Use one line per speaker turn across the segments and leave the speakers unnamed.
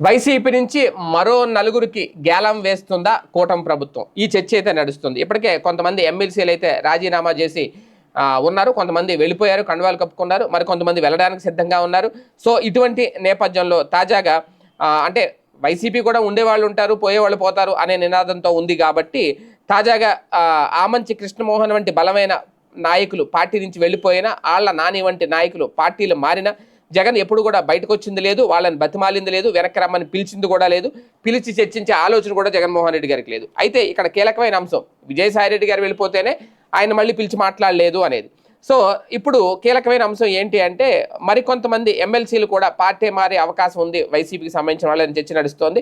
YCP నుంచి మరో నలుగురికి గ్యాలం వేస్తుందా కూటమి ప్రభుత్వం? ఈ చర్చ అయితే నడుస్తుంది. ఇప్పటికే కొంతమంది ఎమ్మెల్సీలు అయితే రాజీనామా చేసి ఉన్నారు. కొంతమంది వెళ్ళిపోయారు కండువాలు కప్పుకున్నారు. మరి కొంతమంది వెళ్ళడానికి సిద్ధంగా ఉన్నారు. సో ఇటువంటి నేపథ్యంలో తాజాగా అంటే వైసీపీ కూడా ఉండేవాళ్ళు ఉంటారు పోయేవాళ్ళు పోతారు అనే నినాదంతో ఉంది కాబట్టి తాజాగా ఆ, ఆమంచి కృష్ణమోహన్ వంటి బలమైన నాయకులు పార్టీ నుంచి వెళ్ళిపోయినా ఆళ్ళ నాని వంటి నాయకులు పార్టీలు మారిన జగన్ ఎప్పుడు కూడా బయటకు వచ్చింది లేదు వాళ్ళని బతిమాలింది లేదు వెనక్కి రమ్మని పిలిచింది కూడా లేదు పిలిచి చర్చించే ఆలోచన కూడా జగన్మోహన్ రెడ్డి గారికి లేదు. అయితే ఇక్కడ కీలకమైన అంశం విజయసాయి రెడ్డి గారు వెళ్ళిపోతేనే ఆయన మళ్ళీ పిలిచి మాట్లాడలేదు అనేది. సో ఇప్పుడు కీలకమైన అంశం ఏంటి అంటే మరికొంతమంది ఎమ్మెల్సీలు కూడా పార్టీ మారే అవకాశం ఉంది వైసీపీకి సంబంధించిన వాళ్ళని చర్చ నడుస్తోంది.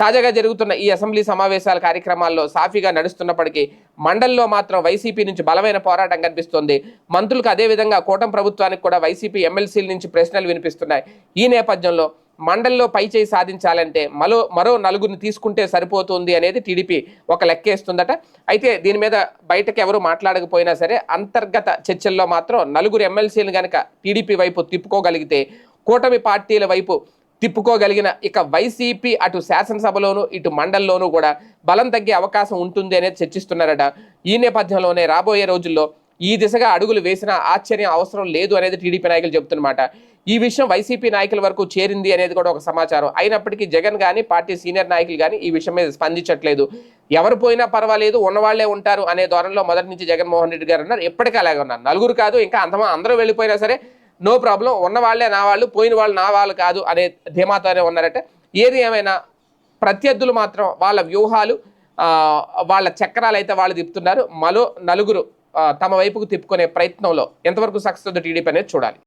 తాజాగా జరుగుతున్న ఈ అసెంబ్లీ సమావేశాల కార్యక్రమాల్లో సాఫీగా నడుస్తున్నప్పటికీ మండలిలో మాత్రం వైసీపీ నుంచి బలమైన పోరాటం కనిపిస్తోంది. మంత్రులకు అదేవిధంగా కూటమి ప్రభుత్వానికి కూడా వైసీపీ ఎమ్మెల్సీల నుంచి ప్రశ్నలు వినిపిస్తున్నాయి. ఈ నేపథ్యంలో మండలిలో పై చేయి సాధించాలంటే మరో మరో నలుగురిని తీసుకుంటే సరిపోతుంది అనేది టీడీపీ ఒక లెక్కేస్తుందట. అయితే దీని మీద బయటకు ఎవరు మాట్లాడకపోయినా సరే అంతర్గత చర్చల్లో మాత్రం నలుగురు ఎమ్మెల్సీలు కనుక టీడీపీ వైపు తిప్పుకోగలిగితే కూటమి పార్టీల వైపు తిప్పుకోగలిగిన ఇక వైసీపీ అటు శాసనసభలోను ఇటు మండల్లోనూ కూడా బలం తగ్గే అవకాశం ఉంటుంది అనేది చర్చిస్తున్నారట. ఈ నేపథ్యంలోనే రాబోయే రోజుల్లో ఈ దిశగా అడుగులు వేసిన ఆశ్చర్యం అవసరం లేదు అనేది టీడీపీ నాయకులు చెబుతున్నమాట. ఈ విషయం వైసీపీ నాయకుల వరకు చేరింది అనేది కూడా ఒక సమాచారం. అయినప్పటికీ జగన్ కానీ పార్టీ సీనియర్ నాయకులు కానీ ఈ విషయం మీద స్పందించట్లేదు. ఎవరు పోయినా పర్వాలేదు ఉన్నవాళ్ళే ఉంటారు అనే ధోరణిలో మొదటి నుంచి జగన్మోహన్ రెడ్డి గారు ఉన్నారు. ఎప్పటికీ అలాగే ఉన్నారు. నలుగురు కాదు ఇంకా అంతమా అందరూ వెళ్ళిపోయినా సరే నో ప్రాబ్లం. ఉన్నవాళ్ళే నా వాళ్ళు పోయిన వాళ్ళు నా వాళ్ళు కాదు అనే ధీమాతోనే ఉన్నారట. ఏది ఏమైనా ప్రత్యర్థులు మాత్రం వాళ్ళ వ్యూహాలు వాళ్ళ చక్రాలు అయితే వాళ్ళు తిప్పుతున్నారు. మరో నలుగురు తమ వైపుకు తిప్పుకునే ప్రయత్నంలో ఎంతవరకు సక్సెస్ టీడీపీ అనేది చూడాలి.